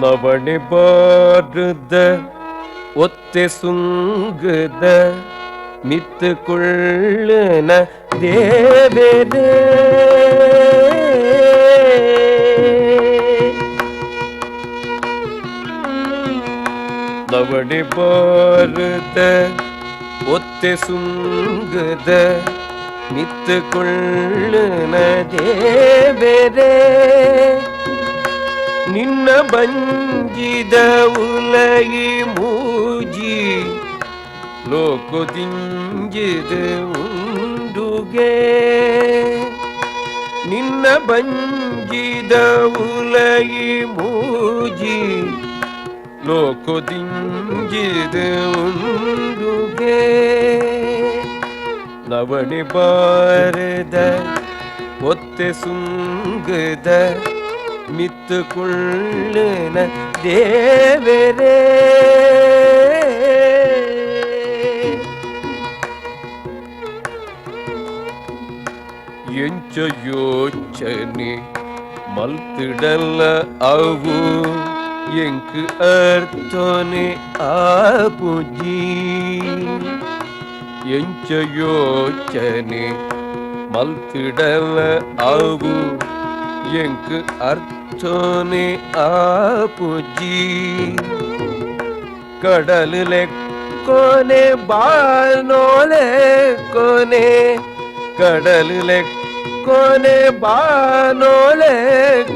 ನವಣೆ ಬಾರದ ಒತ್ತೆ ಸುಂಗದ ಮಿತ್ತುಕೊಳ್ಳನ ದೇವರೇ ನವಣೆ ಬಾರದ ಒತ್ತೆ ಸುಂಗದ ಮಿತ್ತುಕೊಳ್ಳನ ದೇವರೇ ನಿನ್ನ ಬಂಜಿದ ಉಲಗಿ ಮೂಜಿ ಲೋಕದಿಂಜಿದ ಉಂಡುಗೆ ನಿನ್ನ ಬಂಜಿದ ಉಲಗಿ ಮೂಜಿ ಲೋಕದಿಂಜಿದ ಉಂಡುಗೆ ನವಣಿ ಬಾರದ ಒತ್ತೆ ಸುಂಗದ ಮಿತ್ತುಕೊಳ್ಳನ ದೇವರೇ ಎಂಚ ಯೋಚನೆ ಮಲ್ತಿಡಲ್ಲ ಅವು ಎಂಕ್ ಅರ್ಥನೆ ಆಪುಜಿ ಎಂಚ ಯೋಚನೆ ಮಲ್ತಿಡಲ್ಲ ಅವು ಎಂಕ್ ಅರ್ಥನೆ ಆಪುಜಿ ಕಡಲು ಲೆಕ್ಕೋನೆ ಬಾನೋಲೆ ಕೊನೆ ಕಡಲು ಲೆಕ್ಕೋನೆ ಬಾನೋಲೆ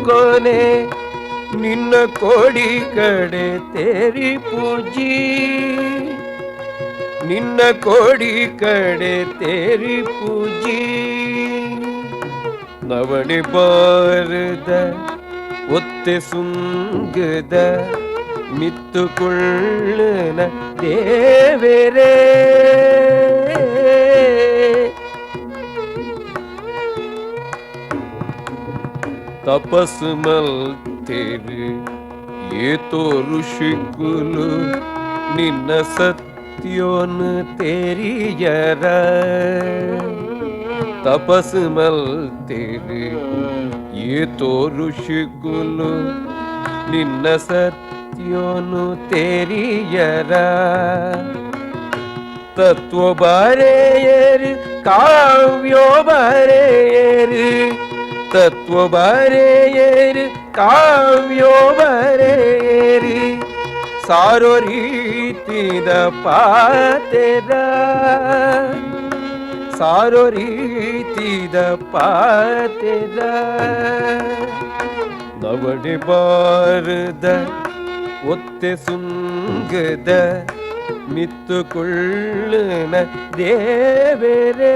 ಕೊನೆ ನಿನ್ನ ಕೋಡಿ ಕಡೆ ತೇರಿ ಪೂಜಿ ನಿನ್ನ ಕೋಡಿ ಕಡೆ ತೇರಿ ಪೂಜಿ ನವಣಿ ಬಾರದ ಒತ್ತೆ ಸುಂಗದ ಮಿತ್ತುಕೊಳ್ಳನ ದೇವರೇ ತಪಸ್ಸು ಮಲ್ತೇರು ಏತೋ ಋಷಿಕುಲು ನಿನ್ನ ಸತ್ಯೋನು ತೆರಿಯರ ತಪಸ್ಸು ಮಲ್ತೇರು ಏತೋ ಋಷಿಕುಲು ನಿನ್ನ ಸತ್ಯೋನು ತೆರಿಯರ ತತ್ವ ಬರೆಯರು ಕಾವ್ಯೋ ಬರೆಯರು ತತ್ವ ಬರೆಯರು ಕಾವ್ಯೋ ಬರೆಯರು ಸಾರೋ ರೀತಿದ ಪಾತೆರ ಸಾರೋ ರೀತಿದ ಪಾತೆರ ನವಣೆ ಬಾರದ ಒತ್ತೆ ಸುಂಗದ ಮಿತ್ತುಕೊಳ್ಳನ ದೇವರೇ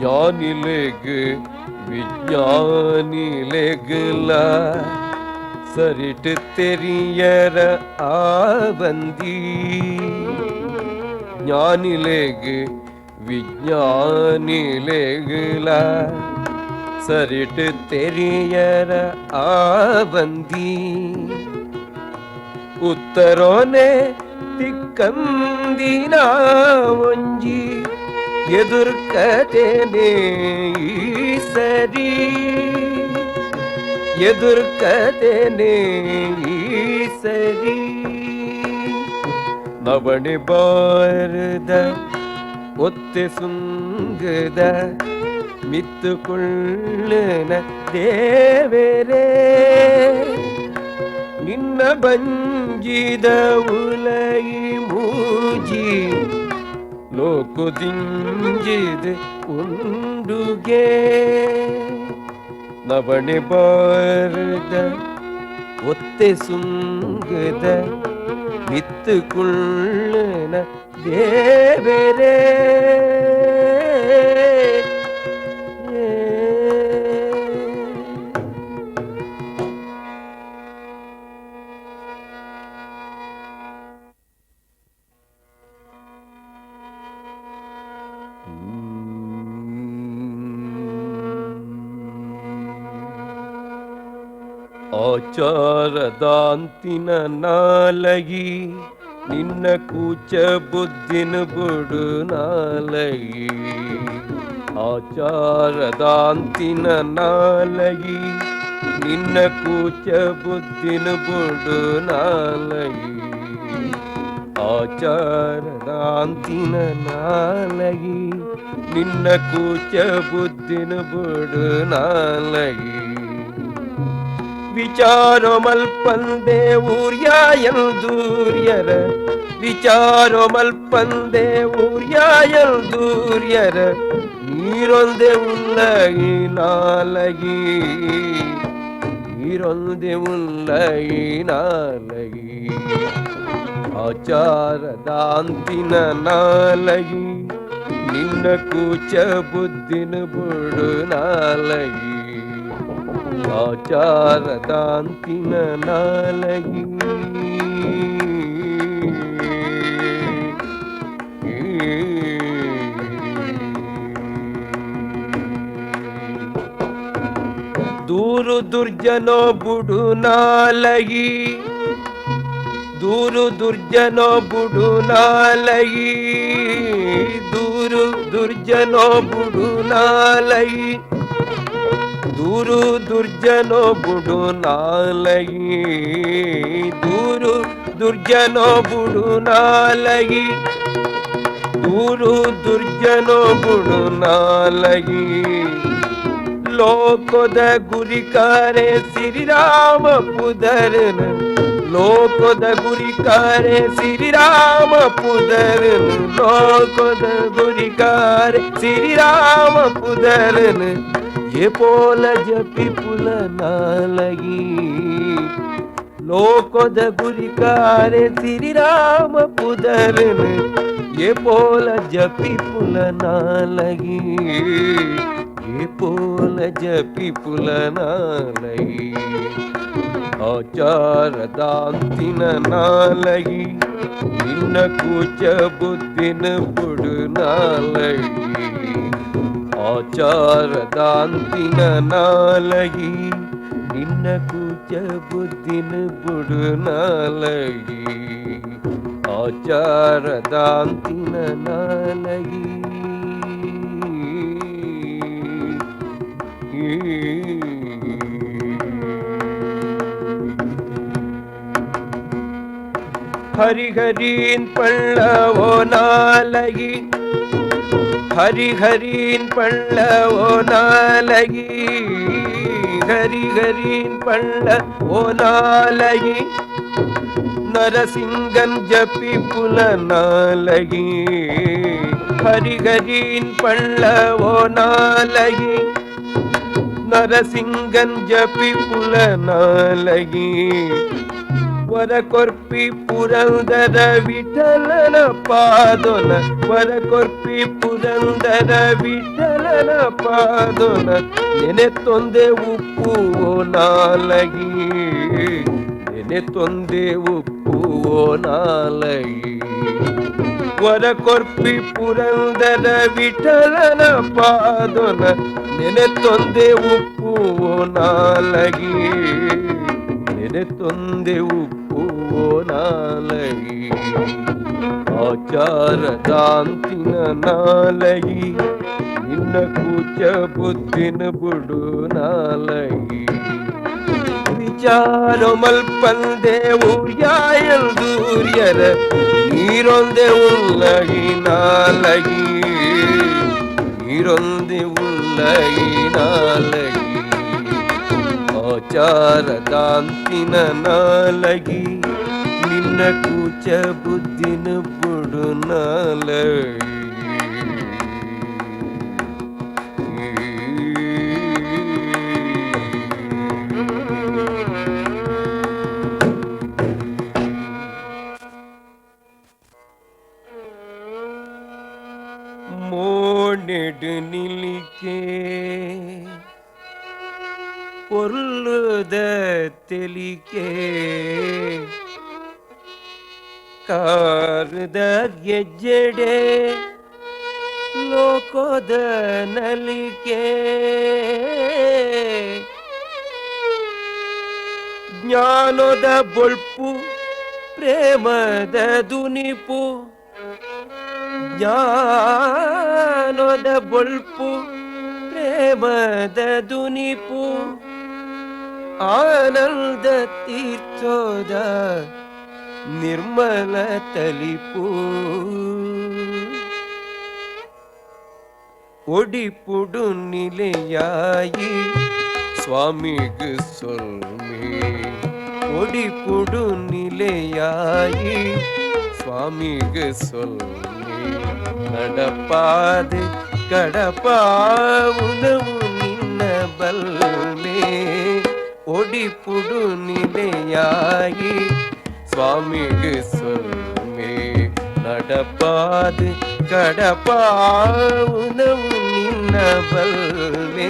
ஞானிலேகு விஞ்ஞானிலேகுல சரிட்டு தெரியற ஆவந்தி. ஞானிலேகு விஞ்ஞானிலேகுல சரிட்டு தெரியற ஆவந்தி. உத்தரோனே திக்கந்தினா ஒஞ்சி எதிர்க்கதேனே சரி ಸರಿ ಎದುರ್ಕತೇನೆ ಈ ಸರಿ ನವಣೆ ಬಾರದ ಒತ್ತೆ ಸುಂಗದ ಮಿತ್ತುಕೊಳ್ಳನ ದೇವರೇ ನಿನ್ನ ಬಂಜಿದ ಉಲೈ ಮೂಜಿ ಲೋಕದಿಂಜಿದ ಉಂಡುಗೆ ನವಣೆ ಬಾರದ ಒತ್ತೆ ಸುಂಗದ ಮಿತ್ತುಕೊಳ್ಳನ ದೇವರೇ ಆಚಾರದಾಂತಿನ ನಾಲಗಿ ನಿನ್ನ ಕೂಚ ಬುದ್ಧಿನ ಬುಡು ನಾಲಗಿ ಆಚಾರದಾಂತಿನ ನಾಲಗಿ ನಿನ್ನ ಕೂಚ ಬುದ್ಧಿನ ಬುಡು ನಾಲಗಿ ಆಚಾರದಾಂತಿನ ನಾಲಗಿ ನಿನ್ನ ಕೂಚ ಬುದ್ಧಿನ ಬುಡು ನಾಲಗಿ ವಿಚಾರೋಮಲ್ಪಂದೇ ಊರ್ಯಾಯಂದೂರ್ಯರ ವಿಚಾರೋಮಲ್ಪಂದೇ ಊರ್ಯಾಯಂದೂರ್ಯರ ನೀರೊಂದೆ ಉಲ್ಲಗಿ ನಾಲಗಿ ನೀರೊಂದೆ ಉಲ್ಲಗಿ ನಾಲಗಿ ಆಚಾರದಾಂತಿನ ನಾಲಗಿ ನಿನ್ನ ಕೂಚ ಬುದ್ಧಿನ ಬುಡು ನಾಲಗಿ ಆಚಾರದಾಂತಿನ ನಾಲಗಿ ದೂರು ದುರ್ಜನೋ ಬುಡು ನಾಲಗಿ ದೂರು ದುರ್ಜನೋ ಬುಡು ನಾಲಗಿ ದೂರು ದುರ್ಜನೋ ಬುಡು ನಾಲಗಿ ದೂರು ದುರ್ಜನೋ ಬುಡು ನಾಲಗಿ ದೂರು ದುರ್ಜನೋ ಬುಡು ನಾಲಗಿ ದೂರು ದುರ್ಜನೋ ಬುಡು ನಾಲಗಿ ಲೋಕದ ಗುರಿಕಾರೆ ಶ್ರೀರಾಮ ಪುದರನ ಲೋಕದ ಗುರಿಕಾರೆ ಶ್ರೀರಾಮ ಪುದರನ ಲೋಕದ ಗುರಿಕಾರೆ ಶ್ರೀರಾಮ ಪುದರನ ಎಪೋಲ ಜಪಿಪುಲ ನಾಲಗಿ ಲೋಕದ ಗುರಿಕಾರೆ ಸಿರಿರಾಮ ಪುದರನೆ ಎಪೋಲ ಜಪಿಪುಲ ನಾಲಗಿ ಎಪೋಲ ಜಪಿಪುಲ ನಾಲಗಿ ఆచారదాంతిన నాలగి నిన్న కూచబుద్ధిన పొడు నాలగి ಆಚಾರದಾಂತಿನ ನಾಲಗಿ ನಿನ್ನ ಕೂಚ ಬುದ್ಧಿನ ಬುಡು ನಾಲಗಿ ಆಚಾರದಾಂತಿನ ನಾಲಗಿ ನಿನ್ನ ಕೂಚ ಬುದ್ಧಿನ ಬುಡು ನಾಲಗಿ ಆಚಾರದಾಂತಿನ ನಾಲಗಿ ஹரிஹரின் பள்ள ஓ ஹரிஹரின் நாலகி ஹரிஹரின் பள்ள ஓ நாலகி நரசிங்கன் ஜப்பி புல நாலகி ஹரிஹரின் பள்ள ஓ நாலகி நரசிங்கன் ஜப்பி புல நாலகி ವರಕೊರ್ಪಿ ಪುರಂದರ ವಿಠಲನ ಪಾದೊನ ವರಕೊರ್ಪಿ ಪುರಂದರ ವಿಠಲನ ಪಾದೊನ ನೆನೆ ತೊಂದೆ ಉಪ್ಪು ನಾಲಗಿ. ನೆನೆ ತೊಂದೆ ಉಪ್ಪು ನಾಲಗಿ. ವರ ಕೊರ್ಪಿ ಪುರಂದರ ವಿಠಲನ ಪಾದೊನ ನೆನೆ ತೊಂದೆ ಉಪ್ಪು ನಾಲಗಿ. ನೆನೆ ತೊಂದೆ ಉಪ್ಪು ಓ ನಾಲಗಿ ಆಚಾರದಾಂತಿನ ನಾಲಗಿ ನಿನ್ನ ಕೂಚ ಬುದ್ಧಿನ ಬುಡು ನಾಲಗಿ ವಿಚಾರ ಮಲ್ಪಂದೆ ಊರ್ಯಾಯಲ್ ದೂರ್ಯರ ನೀರೊಂದೆ ಉಲ್ಲಗಿ ನಾಲಗಿ ನೀರೊಂದೆ ಉಲ್ಲಗಿ ನಾಲಗಿ ಆಚಾರದಾಂತಿನ ನಾಲಗಿ ನಿನ್ನ ಕೂಚ ಬುದ್ಧಿನ ಬುಡು ನಾಲಗಿ ತಿಳಿಕೆ ಕಾರದ ಗೆಜ್ಜೆಡೆ ಲೋಕೋದ ನಲಿಕೆ. ಜ್ಞಾನದ ಬೊಳ್ಪು ಪ್ರೇಮದ ದುನಿಪು. ಜ್ಞಾನದ ಬೊಳ್ಪು ಪ್ರೇಮದ ದುನಿಪು. ಆನಂದ ತೀರ್ಥೋದ ನಿರ್ಮಲ ತಲಿಪು ஒடிப்புடு நிலையாயி சுவாமிக்கு சொல்மே ஒடிப்புடு நிலையாயி சுவாமிக்கு சொல்மே நடப்பாது கடப்பாவுனவு நின்ன பல்மே ஒடிப்புடு நிலையாகி சுவாமிகு சொல்மே நடப்பாது கடப்பாவுனவு நின்ன பல்வே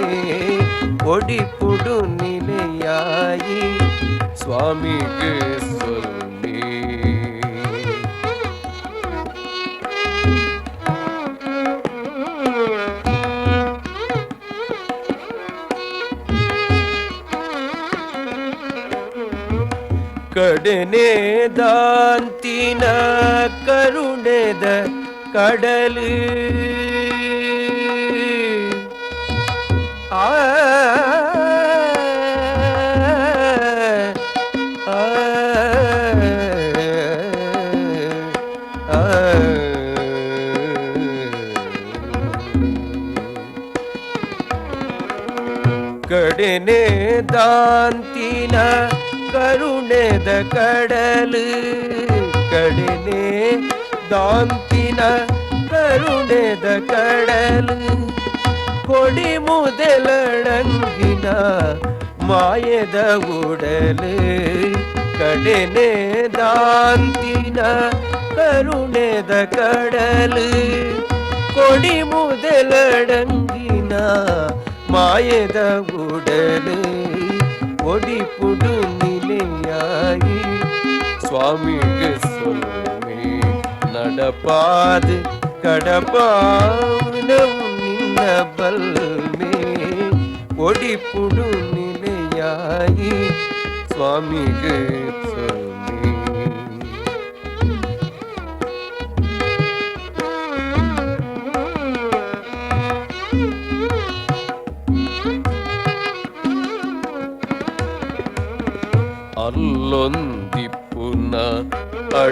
ஒடிப்புடு நிலையாகி சுவாமிக்கு சொல் ಕಡನೆ ದಾಂತಿನ ಕರುಣೆದ ಕಡಲು ಆ ಕಡನೆ ದಾಂತಿನ ಕರುಣೆದ ಕಡಲು ಕಡೆನೆ ದಾಂತಿನ ಕರುಣೆದ ಕಡಲು ಕೊಡಿ ಮೊದಲಡಂಗಿನ ಮಾಯದ ಉಡಲು ಕಡೆನೆ ದಾಂತಿನ ಕರುಣೆದ ಕಡಲು ಕೊಡಿ ಮೊದಲಡಂಗಿನ ಮಾಯದ ಉಡಲು கொடிப்புடு நிலையாயி சுவாமிக்கு சொல்லுமே நடப்பாது கடப்பானவும் நின்ன பல்மே கொடிப்புடு நிலையாயி சுவாமிக்கு சொல்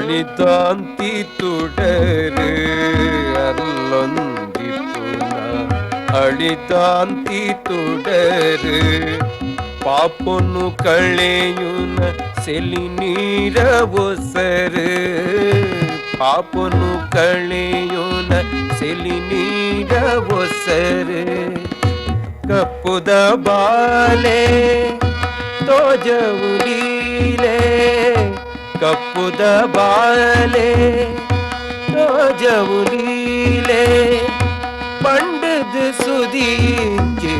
ಅಳಿತಾಂತಿ ತುಡರು ಅಲ್ಲೊಂದಿಪ್ಪುನ ಅಳಿತಾಂತಿ ತುಡರು ಪಾಪನು ಕಳೆಯುನ ಸೆಲಿ ನೀರ ಒಸರು ಪಾಪನು ಕಳೆಯುನ ಸೆಲಿ ನೀರ ಒಸರು ಕಪ್ಪುದ ಬಾಲೆ ತೋಜವುಲೀಲೆ ಕಪ್ಪುದ ಬಾಲೆ ರೋಜವು ಲೀಲೆ ಪಂಡದ ಸುದೀಂಚೆ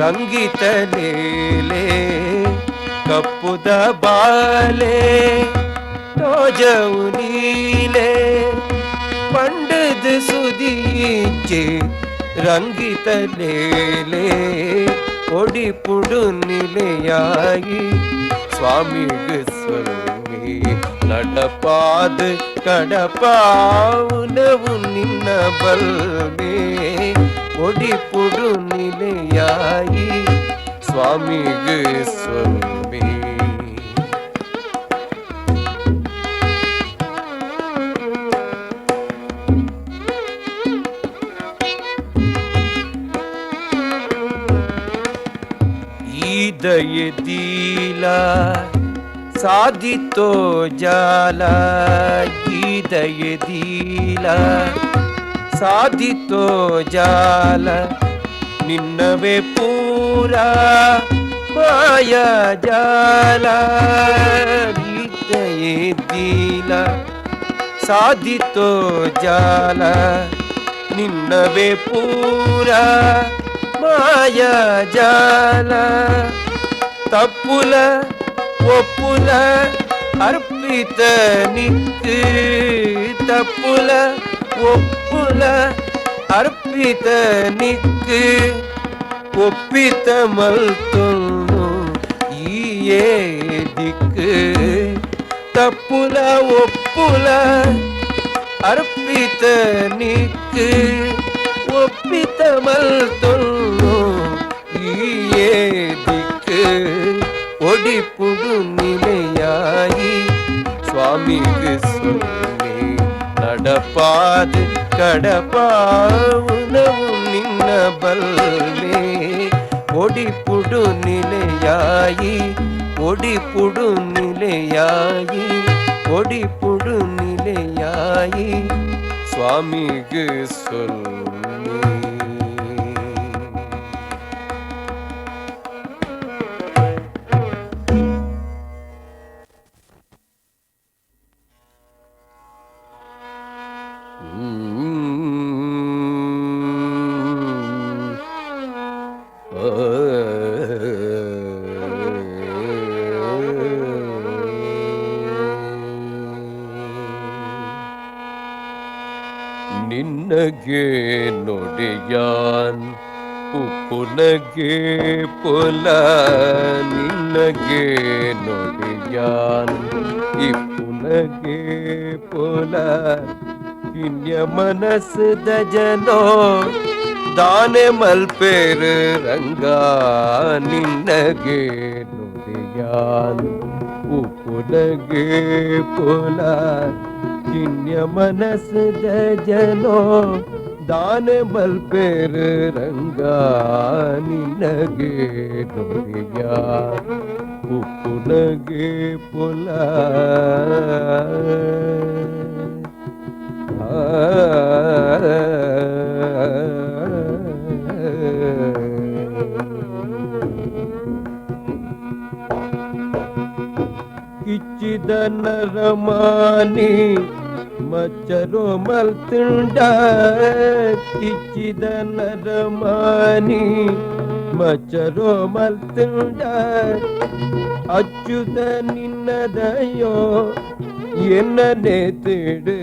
ರಂಗಿತ ಲೇಲೆ ಕಪ್ಪುದ ಬಾಲೆ ರೋಜವು ಲೀಲೆ ಪಂಡದ ಸುದೀಂಚೆ ರಂಗಿತ ಲೇಲೆ ಒಡಿಪುಡು ನಿಲೆಯಾಗಿ நிலையாயி சுவாமிக்கு சொல்லுமே. நடப்பாது கடப்பாவுனவு நின்ன பல்மே. ஒடிப்புடு நிலையாயி சுவாமிக்கு சொல்லுமே. जाला ಸಾಧಿತೋ ಜಾಲ ಗೀತೆಯದೀಲ ಸಾಧಿತೋ ಜಾಲ ನಿನ್ನವೇ ಪೂರ ಮಾಯ ಜಾಲ ಗೀತೆಯದೀಲ ಸಾಧಿತೋ ಜಾಲ ನಿನ್ನವೇ ಪೂರ ಮಾಯ ಜಾಲ தப்புல ஒப்புல அர்ப்பித்த நிக்கு தப்புல ஒப்புல அர்ப்பித்த நிக்கு ஒப்பித்த மல்தும் ஈயே திக்கு. தப்புல ஒப்புல அர்ப்பித்த நிக்கு ஒப்பித்த மல்தும் ஈயே திக்கு. ஒடிப்புடு நிலையாயி சுவாமிக்கு சொல்லி நடப்பாது கடப்பாவுனவும் நின்ன பல்லே. கொடி புடு நிலையாயி கொடி புடு நிலையாயி கொடி புடு நிலையாயி சுவாமிக்கு சொல்லி ಮನಸ್ಸದ ಜನೋ ದಾನೆ ಮಲ್ಪೇರು ರಂಗ ನಿನ್ನಗೆ ನುಡಿಯಾನ್ ಉಪ್ಪುನಗೆ ಪೊಲ ಕಿನ್ಯ ಮನಸ್ಸದ ಜನೋ ದಾನ ಮಲ್ಪೇರ್ ರಂಗ ನಿನಗೆ ನುಡಿಯ ಉಪ್ಪುನಗೆ ಪೊಲ ಕಿಚ್ಚಿದ ನರಮಾನಿ ಮಚ್ಚರೋ ಮಲ್ತುಂಡ ಕಿಚ್ಚಿದ ನರಮಾನಿ ಮಚ್ಚರೋ ಮಲ್ತುಂಡ ಅಚ್ಚುತ ನಿನ್ನದಯೋ ಎನ್ನನೆ ತಿಡು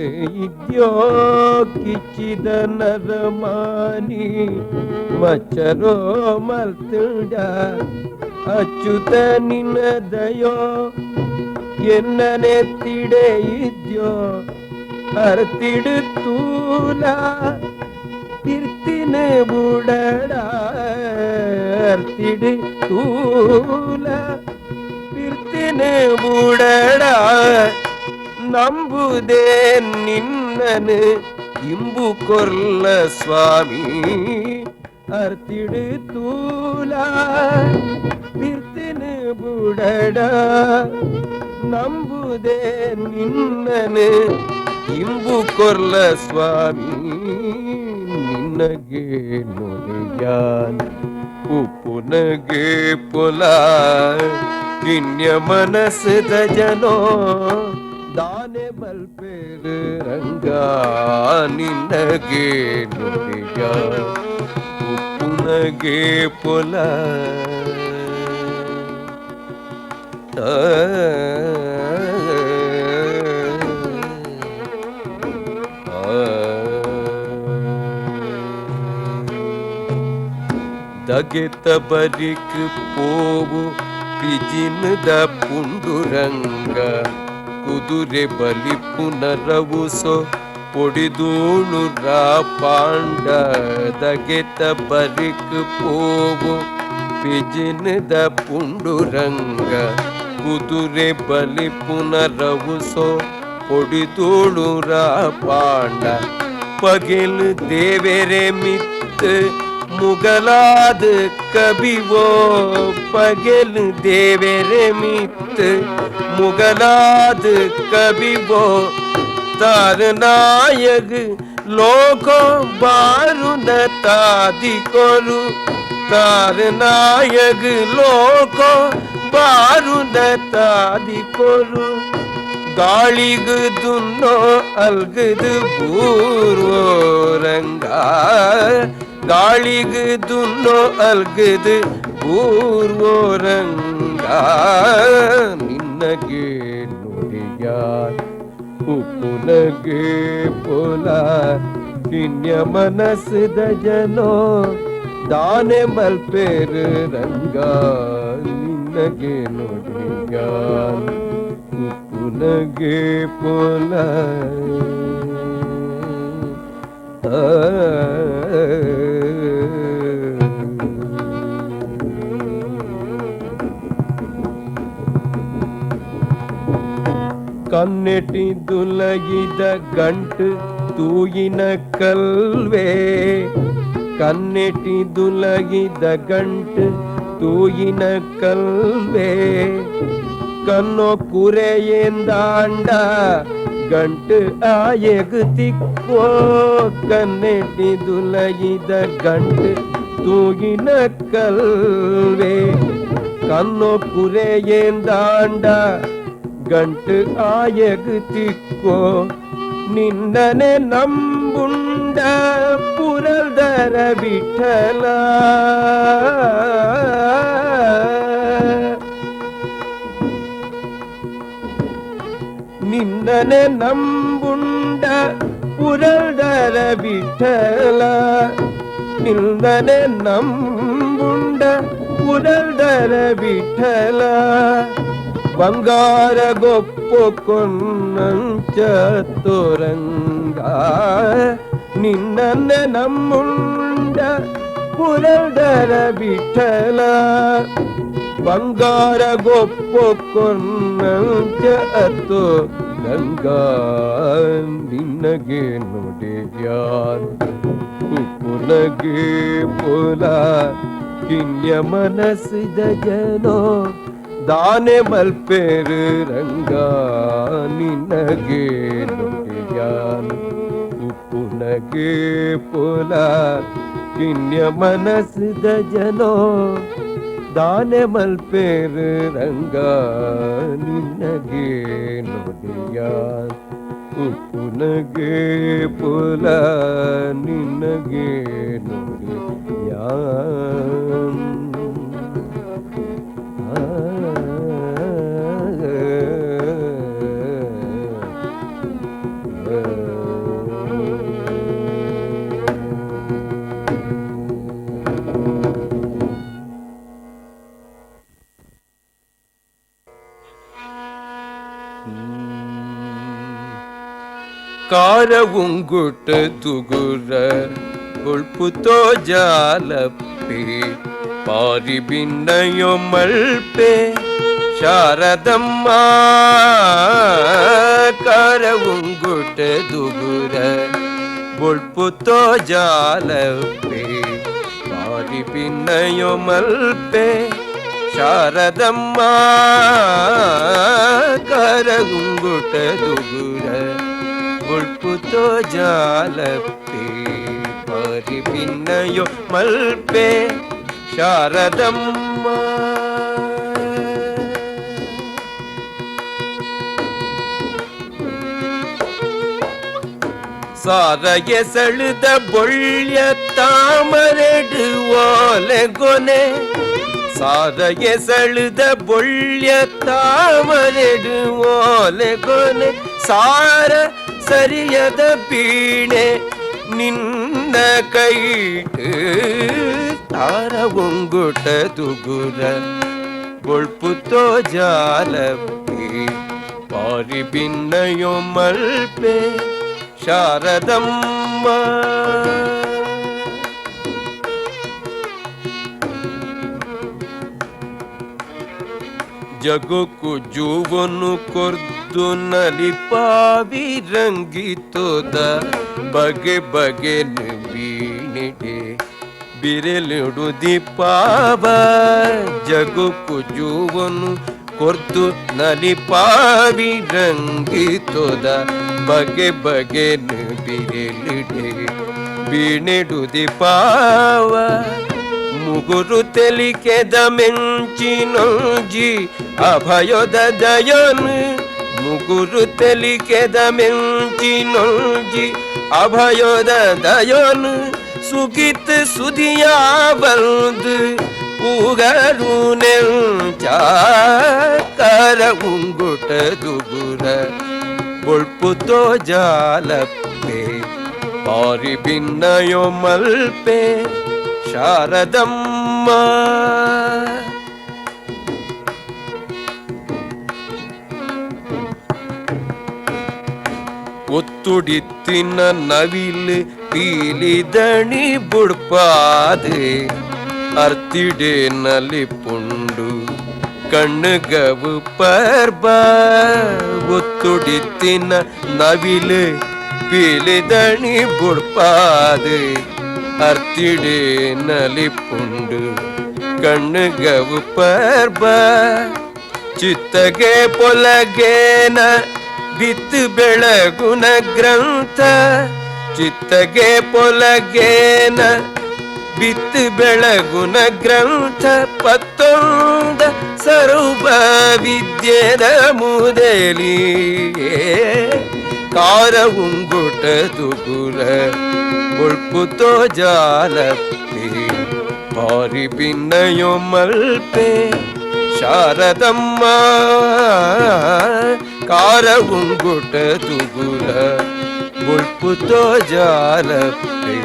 ಇದ್ಯೋ ಕಿಚ್ಚಿದ ನರಮಾನಿ ಮಚ್ಚರೋ ಮಲ್ತುಂಡ ಅಚ್ಚುತ ನಿನ್ನದಯೋ ಎನ್ನ ನೆತ್ತಿಡೆ ಇದ್ಯೋ ಅರ್ತಿಡು ತೂಲ ತಿರ್ತಿನ ಬುಡಡ ಅರ್ತಿಡು ತೂಲ ತಿರ್ತಿನ ಬುಡಡ ನಂಬುದೇ ನಿನ್ನನು ಇಂಬು ಕೊರ್ಲ ಸ್ವಾಮಿ ಅರ್ತಿಡು ತೂಲ ತಿರ್ತಿನ ಬುಡಡ ನಂಬುದೇ ನಿನ್ನನು ಇಂಬು ಕೊರ್ಲ ಸ್ವಾಮಿ ನಿನ್ನಗೆ ನುಡಿಯಾನ್ ಉಪ್ಪುನಗೆ ಪೊಲ ಕಿನ್ಯ ಮನಸ್ಸದ ಜನೋ தானே மல்பேரு நின்னகே நொடியா உப்புனகே பொல. தகித்த பரிக்கு போவு பிஜின் த புண்டுரங்க ಕುದುರೆ ಬಲಿ ಪುನರವು ಸೊ ಪೊಡಿದೂಳು ರಾ ಪಾಂಡದ ಗೆತ ಬರಿಕ್ ಪೋವು. ಪಿಜಿನ ದ ಪುಂಡು ಕುದುರೆ ಬಲಿ ಪುನರವು ಸೊ ಪೊಡಿದೂಳು ರಾ ಪಾಂಡ. ಪಗಿಲ್ ದೇವೆರೆ ಮಿತ್ ಮುಗಲಾದ ಕಬಿವೋ ಪಗೆಲು ದೇವೆರೆ ಮಿತ್ ಮುಗಲಾದ ಕಬಿವೋ ತಾರ ನಾಯಗ ಲೋಕ ಬಾರುನ ತಾದಿ ಕೊರು ತಾರ ನಾಯಗ ಲೋಕ ಬಾರುನ ತಾದಿ ಕೊರು ಗಾಳಿಗು ದುನ್ನೋ ಅಲ್ಗದು ಪೂರ್ವೋರಂಗ ಗಾಳಿಗು ದುನ್ನೋ ಅಲ್ಗದು ಪೂರ್ವರಂಗ ನಿನ್ನಗೆ ನುಡಿಯಾನ್ ಉಪ್ಪುನಗೆ ಪೊಲ ಕಿನ್ಯ ಮನಸ್ಸದ ಜನೋ ದಾನೆ ಮಲ್ಪೇರು ರಂಗ ನಿನ್ನಗೆ ನುಡಿಯಾನ್ ಉಪ್ಪುನಗೆ ಪೊಲ ಕನ್ನೆಟಿ ದುಲಗಿದ ಗಂಟು ತೂಯಿನ ಕಲ್ವೇ ಕನ್ನೆಟಿ ದುಲಗಿದ ಗಂಟು ತೂಯಿನ ಕಲ್ವೇ ಕನ್ನೋ ಕುರೆಯೇಂದಾಂಡ ಗಂಟು ಆಯಗು ತಿಕ್ಕೋ ಕನ್ನೆಟಿ ದುಲಗಿದ ಗಂಟು ತೂಗಿನ ಕಲ್ವೇ ಕನ್ನೋ ಕುರೆಯೇಂದಾಂಡ ಗಂಟು ಆಯಗು ತಿಕ್ಕೋ ನಿನ್ನನೆ ನಂಬುಂಡ ಪುರದರ ವಿಠಲ ನಿನ್ನನೆ ನಂಬುಂಡ ಪುರದರ ವಿಠಲ ನಿನ್ನನೆ ನಂಬುಂಡ ಪುರದರ ಬಂಗಾರ ಗೊಪ್ಪು ಕೊನ್ನಂಚತುರಂಗ ನಿನ್ನನ್ನೆ ನಮ್ಮುಂಡ ಪುರದರ ಬಿಠಲ ಬಂಗಾರ ಗೊಪ್ಪು ಕೊನ್ನಂಚತು ರಂಗ ನಿನ್ನಗೆ ನೋಡಿ ಯಾರು ಕುಪ್ಪುನಗೆ ಪುಲ ಕಿನ್ಯ ಮನಸ್ಸಿದ ಜನೋ ದಾನೆ ಮಲ್ಪೇರು ರಂಗ ನಿನಗೆ ನುಡಿಯಾನ್ ಉಪ್ಪುನಗೆ ಪುಲ ಕಿನ್ಯ ಮನಸ್ಸಿದ ಜನೋ ದಾನೆ ಮಲ್ಪೇರು ರಂಗ ನಿನಗೆ ನುಡಿಯಾನ್ ಉಪ್ಪುನಗೆ ಪುಲ ನಿನಗೆ ನುಡಿಯಾನ್ கார உங்குட்டு துகுர கொள்புத்தோ ஜாலப்பே பாரி பின்னயோ மல்பே ಶಾರದಮ್ಮ ಕಾರ ಉಂಗುಟ ದುಗುರ ಬೊಳ್ಪುತೋ ಜಾಲಪೆ ಪಾರಿ ಪಿನ್ನಯೋ ಮಲ್ಪೆ ಶಾರದಮ್ಮ ಕಾರ ಉಂಗುಟ ದುಗುರ ಬೊಳ್ಪುತೋ ಜಾಲಪೆ ಪಾರಿ ಪಿನ್ನಯೋ ಮಲ್ಪೆ ಶಾರದಮ್ಮ ಸಾರಗೆ ಸೆಳೆದ ಬೊಳ್ಯ ತಾಮರೆಡು ಓಲೆ ಗೊನೆ ಸಾರಗೆ ಸೆಳೆದ ಬೊಳ್ಯ ತಾಮರೆಡು ಓಲೆ ಗೊನೆ ಸಾರ ಸರಿಯದ ಪೀಣೆ ನಿನ್ನ ಕೈಟು ತಾರ ಒಂಗುಟ ತುಗುರ கொழ்புத்தோ ஜாலப்பே பாரி பின்னயோ மல்பே ಶಾರದಮ್ಮ ಜಗಕ್ಕೂ ಜೂವನ್ನು ತುನಲಿ ನಲಿಪಾವಿ ರಂಗಿತೋದ ಬಗೆ ಬಗೆ ವೀಣೆಗೆ ಬಿರೆಲಿಡು ದೀಪಾವ, ಜಗು ಕುಜುವನು ಕೊರ್ತು ನಲಿಪಾವಿ ರಂಗಿತೋದ ಬಗೆ ಬಗೆ ಬಿರೆಲಿಡೆ ಬೀಣೆಡು ದೀಪಾವ, ಮುಗುರು ముగురు తెలికెద ಅಭಯೋದ ದಯನು ముగురుతలి కెదమెంచి నొల్జి అభయోద దయోన్ సుగిత్ సుధియా బంద్ ఊగరు నెంచాకర ఉంగుట దుగుర బొల్పుతో జాలప్పే పారి భిన్నయో మల్పే శారదమ్మ ಒತ್ತುಡಿತ್ತಿನ ನವಿಲು ಪೀಲಿ ದಣಿ ಬುಡ್ಪಾದೆ. ಅರ್ತಿಡೇನಲ್ಲಿ ಪುಂಡು ಕಣ್ಣು ಗವು ಪರ್ಬ. ಒತ್ತುಡಿತ್ತಿನ ನವಿಲು ಪೀಲಿ ದಣಿ ಬುಡ್ಪಾದೆ. ಅರ್ತಿಡೇನಲ್ಲಿ ಪುಂಡು ಕಣ್ಣು ಗವು ಪರ್ಬ. ಚಿತ್ತಗೆ ಪೊಲಗೇನ ಬಿತ್ತು ಬೆಳಗುನ ಗ್ರಂಥ ಚಿತ್ತಗೆ ಪೊಲಗೇನ ಬಿತ್ತು ಬೆಳಗುನ ಗ್ರಂಥ ಪತ್ತೊಂದ ಸರ್ವ ವಿದ್ಯೆದ ಮುದಲಿ ಕಾರ ಉಂಗುಟ ತುಗುಲ ಉಳ್ಪುತೋ ಜಾಲಪ್ಪಿ ಪಾರಿ ಭಿನ್ನಯೋ ಮಲ್ಪೆ ಶಾರದಮ್ಮ ಕಾರ ಉಂಗುಟ ತುಗುಲ ಉಳ್ಪುತೋ ಜಾಲಪ್ಪಿ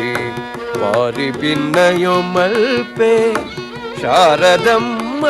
ಪಾರಿ ಭಿನ್ನಯೋ ಮಲ್ಪೆ ಶಾರದಮ್ಮ